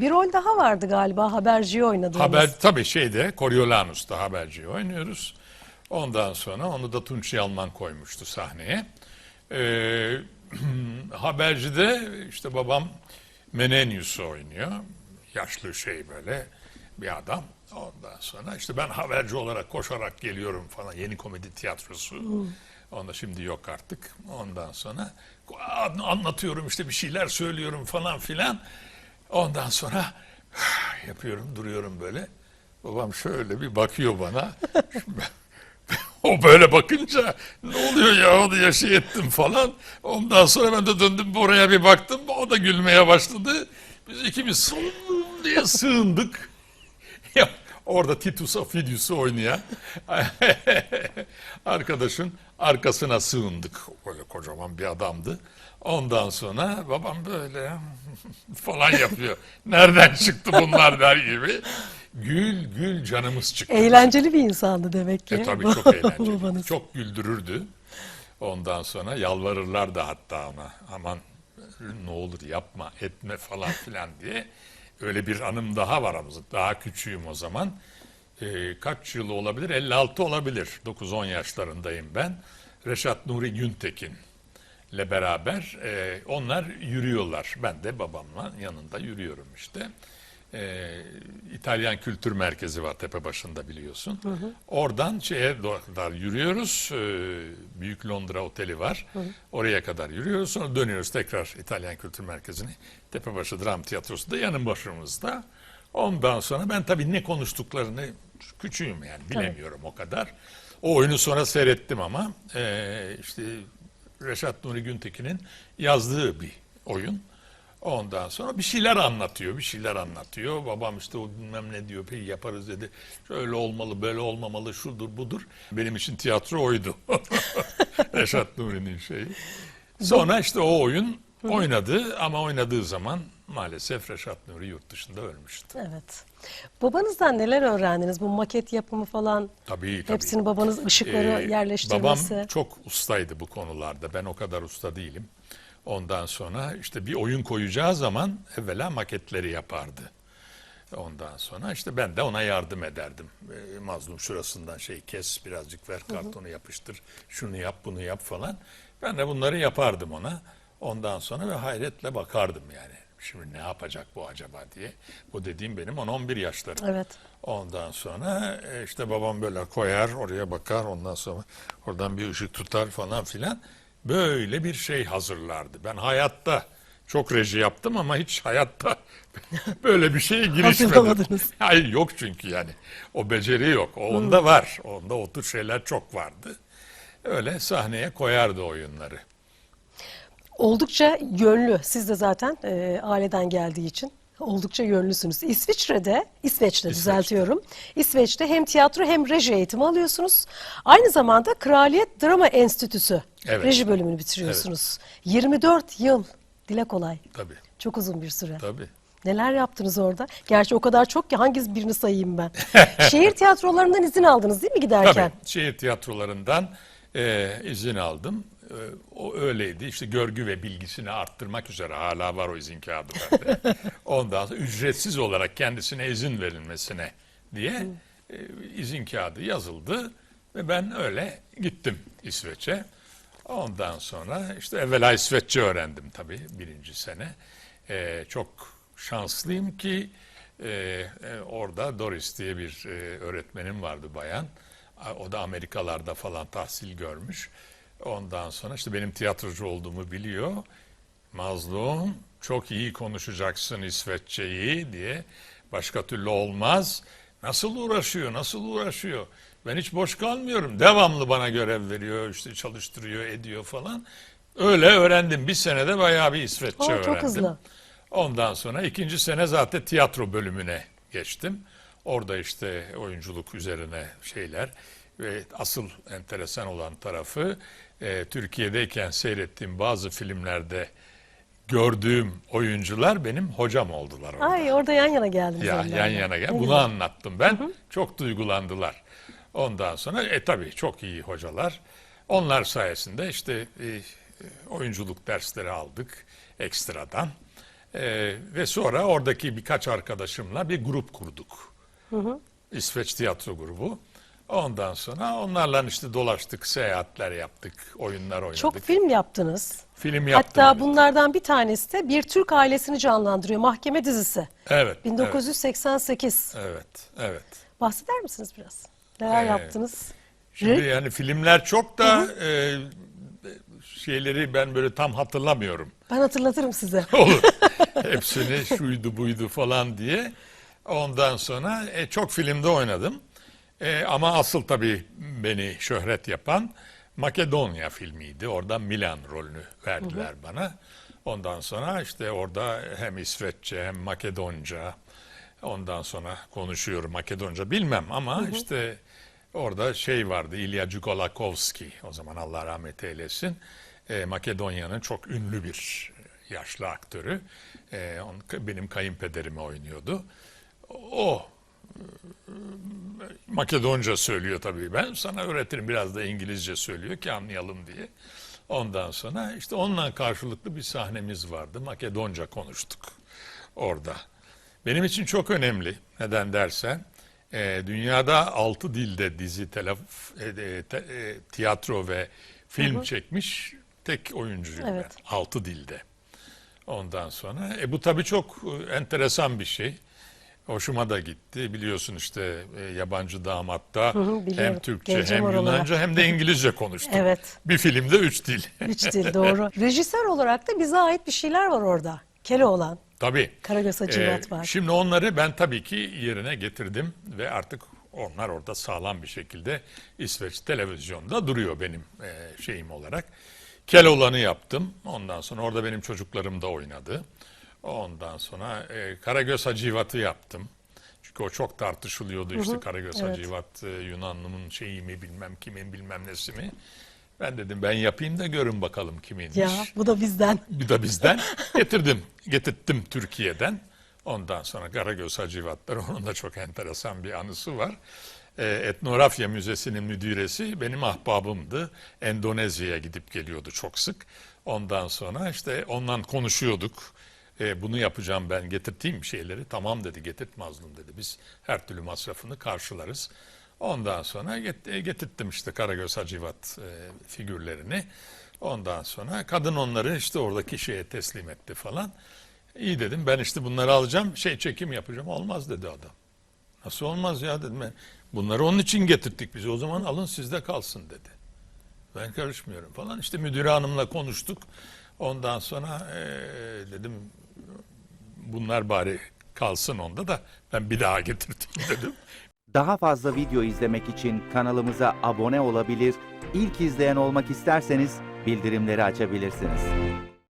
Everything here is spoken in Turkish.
Bir rol daha vardı galiba haberciyi oynadığınız. Haber tabii şeyde Coriolanus'ta haberciyi oynuyoruz. Ondan sonra onu da Tunç Yalman koymuştu sahneye. Ee, habercide işte babam Menenius'u oynuyor. Yaşlı şey böyle bir adam. Ondan sonra işte ben haberci olarak koşarak geliyorum falan. Yeni komedi tiyatrosu. Onda şimdi yok artık. Ondan sonra anlatıyorum işte bir şeyler söylüyorum falan filan. Ondan sonra yapıyorum duruyorum böyle. Babam şöyle bir bakıyor bana. o böyle bakınca ne oluyor ya diye şey ettim falan. Ondan sonra ben de döndüm oraya bir baktım. O da gülmeye başladı. Biz ikimiz diye sığındık. Orada Titus Ofidius'u oynayan arkadaşın arkasına sığındık. Böyle kocaman bir adamdı. Ondan sonra babam böyle falan yapıyor. Nereden çıktı bunlar der gibi. Gül gül canımız çıktı. Eğlenceli bir insandı demek ki. E tabii çok eğlenceli. Çok güldürürdü. Ondan sonra yalvarırlar da hatta ona aman ne olur yapma etme falan filan diye. Öyle bir anım daha var aramızda. Daha küçüğüm o zaman. Ee, kaç yılı olabilir? 56 olabilir. 9-10 yaşlarındayım ben. Reşat Nuri Güntekin ile beraber e, onlar yürüyorlar. Ben de babamla yanında yürüyorum işte. E, İtalyan Kültür Merkezi var tepe başında biliyorsun. Oradan şeye kadar yürüyoruz. E, Büyük Londra Oteli var. Oraya kadar yürüyoruz. Sonra dönüyoruz tekrar İtalyan Kültür Merkezi'ne. Tepebaşı Dram Tiyatrosu da yanın başımızda. Ondan sonra ben tabii ne konuştuklarını küçüğüm yani bilemiyorum o kadar. O oyunu sonra seyrettim ama e, işte Reşat Nuri Güntekin'in yazdığı bir oyun. Ondan sonra bir şeyler anlatıyor, bir şeyler anlatıyor. Babam işte o bilmem ne diyor, peki yaparız dedi. Şöyle olmalı, böyle olmamalı, şudur budur. Benim için tiyatro oydu. Reşat Nuri'nin şeyi. Sonra işte o oyun oynadı ama oynadığı zaman maalesef Reşat Nuri yurt dışında ölmüştü. Evet. Babanızdan neler öğrendiniz? Bu maket yapımı falan. Tabii tabii. Hepsini babanız ışıkları Ee, yerleştirmesi. Babam çok ustaydı bu konularda. Ben o kadar usta değilim. Ondan sonra işte bir oyun koyacağı zaman evvela maketleri yapardı. Ondan sonra işte ben de ona yardım ederdim. Ee, mazlum şurasından şey kes birazcık ver kartonu yapıştır. Şunu yap bunu yap falan. Ben de bunları yapardım ona. Ondan sonra ve hayretle bakardım yani. Şimdi ne yapacak bu acaba diye. Bu dediğim benim 10-11 yaşlarım. Evet. Ondan sonra e, işte babam böyle koyar oraya bakar ondan sonra oradan bir ışık tutar falan filan. Böyle bir şey hazırlardı. Ben hayatta çok reji yaptım ama hiç hayatta böyle bir şeye girişmedim. Hayır yok çünkü yani. O beceri yok. O onda var. Onda o tür şeyler çok vardı. Öyle sahneye koyardı oyunları. Oldukça yönlü. Siz de zaten e, aileden geldiği için oldukça yönlüsünüz. İsviçre'de, İsveç'te düzeltiyorum. İsveç'te hem tiyatro hem reji eğitimi alıyorsunuz. Aynı zamanda Kraliyet Drama Enstitüsü Evet. reji bölümünü bitiriyorsunuz. 24 yıl. Dile kolay. Tabii. Çok uzun bir süre. Tabii. Neler yaptınız orada? Gerçi o kadar çok ki hangi birini sayayım ben? Şehir tiyatrolarından izin aldınız değil mi giderken? Tabii şehir tiyatrolarından e, izin aldım. E, o öyleydi. İşte görgü ve bilgisini arttırmak üzere hala var o izin kağıdı bende. Ondan sonra ücretsiz olarak kendisine izin verilmesine diye e, izin kağıdı yazıldı ve ben öyle gittim İsveç'e. Ondan sonra işte evvela İsveççe öğrendim tabii birinci sene. E, çok şanslıyım ki e, e, orada Doris diye bir e, öğretmenim vardı bayan. O da Amerikalarda falan tahsil görmüş. Ondan sonra işte benim tiyatrocu olduğumu biliyor. Mazlum çok iyi konuşacaksın İsveççeyi diye. Başka türlü olmaz. Nasıl uğraşıyor, nasıl uğraşıyor? Ben hiç boş kalmıyorum. Devamlı bana görev veriyor, işte çalıştırıyor, ediyor falan. Öyle öğrendim. Bir senede bayağı bir İsveççe çok öğrendim. hızlı. Ondan sonra ikinci sene zaten tiyatro bölümüne geçtim. Orada işte oyunculuk üzerine şeyler ve asıl enteresan olan tarafı e, Türkiye'deyken seyrettiğim bazı filmlerde gördüğüm oyuncular benim hocam oldular orada. Ay orada yan yana geldiniz. Ya yan yana gel. Bunu güzel. anlattım ben. Çok duygulandılar. Ondan sonra e tabii çok iyi hocalar. Onlar sayesinde işte e, oyunculuk dersleri aldık ekstradan. E, ve sonra oradaki birkaç arkadaşımla bir grup kurduk. İsveç tiyatro grubu. Ondan sonra onlarla işte dolaştık, seyahatler yaptık, oyunlar oynadık. Çok film yaptınız. Film yaptım. Hatta evet. bunlardan bir tanesi de bir Türk ailesini canlandırıyor. Mahkeme dizisi. Evet. 1988. Evet, evet. evet. Bahseder misiniz biraz? Neler Ee, yaptınız? Şimdi yani filmler çok da e, şeyleri ben böyle tam hatırlamıyorum. Ben hatırlatırım size. Olur. Hepsini şuydu buydu falan diye. Ondan sonra e, çok filmde oynadım. E, ama asıl tabii beni şöhret yapan Makedonya filmiydi. Orada Milan rolünü verdiler bana. Ondan sonra işte orada hem İsveççe hem Makedonca ondan sonra konuşuyorum Makedonca bilmem ama işte orada şey vardı İlya Cukolakovski o zaman Allah rahmet eylesin e, Makedonya'nın çok ünlü bir yaşlı aktörü E, on- benim kayınpederimi oynuyordu o Makedonca söylüyor tabii. Ben sana öğretirim biraz da İngilizce söylüyor ki anlayalım diye. Ondan sonra işte onunla karşılıklı bir sahnemiz vardı. Makedonca konuştuk orada. Benim için çok önemli. Neden dersen e, dünyada altı dilde dizi, telef, e, e, te- e, tiyatro ve film çekmiş tek oyuncuyum Evet. ben. Altı dilde. Ondan sonra e, bu tabii çok e, enteresan bir şey. Hoşuma da gitti. Biliyorsun işte e, yabancı damatta hı, biliyorum. hem Türkçe Geleceğim hem oralara. Yunanca hem de İngilizce konuştum. Evet. Bir filmde üç dil. Üç dil doğru. Rejisör olarak da bize ait bir şeyler var orada. Keloğlan. Tabii. Karagöz Hacivat Ee, var. Şimdi onları ben tabii ki yerine getirdim ve artık onlar orada sağlam bir şekilde İsveç televizyonda duruyor benim e, şeyim olarak. Keloğlan'ı yaptım. Ondan sonra orada benim çocuklarım da oynadı. Ondan sonra e, Karagöz Hacivat'ı yaptım. Çünkü o çok tartışılıyordu işte Karagöz evet. Hacivat e, Yunanlı'nın şeyi mi bilmem kimin bilmem nesi mi. Ben dedim ben yapayım da görün bakalım kiminmiş. Ya bu da bizden. Bir de bizden getirdim, getirttim Türkiye'den. Ondan sonra Karagöz Hacivatları, onun da çok enteresan bir anısı var. Ee, Etnografya Müzesi'nin müdüresi benim ahbabımdı. Endonezya'ya gidip geliyordu çok sık. Ondan sonra işte ondan konuşuyorduk. Ee, bunu yapacağım ben, getirteyim şeyleri. Tamam dedi, getirt mazlum dedi. Biz her türlü masrafını karşılarız. Ondan sonra e, getirttim işte Karagöz Hacivat e, figürlerini. Ondan sonra kadın onları işte oradaki şeye teslim etti falan. İyi dedim ben işte bunları alacağım şey çekim yapacağım. Olmaz dedi adam. Nasıl olmaz ya dedim ben. Bunları onun için getirttik biz o zaman alın sizde kalsın dedi. Ben karışmıyorum falan. İşte müdür hanımla konuştuk. Ondan sonra eee, dedim bunlar bari kalsın onda da ben bir daha getirdim dedim. Daha fazla video izlemek için kanalımıza abone olabilir, ilk izleyen olmak isterseniz bildirimleri açabilirsiniz.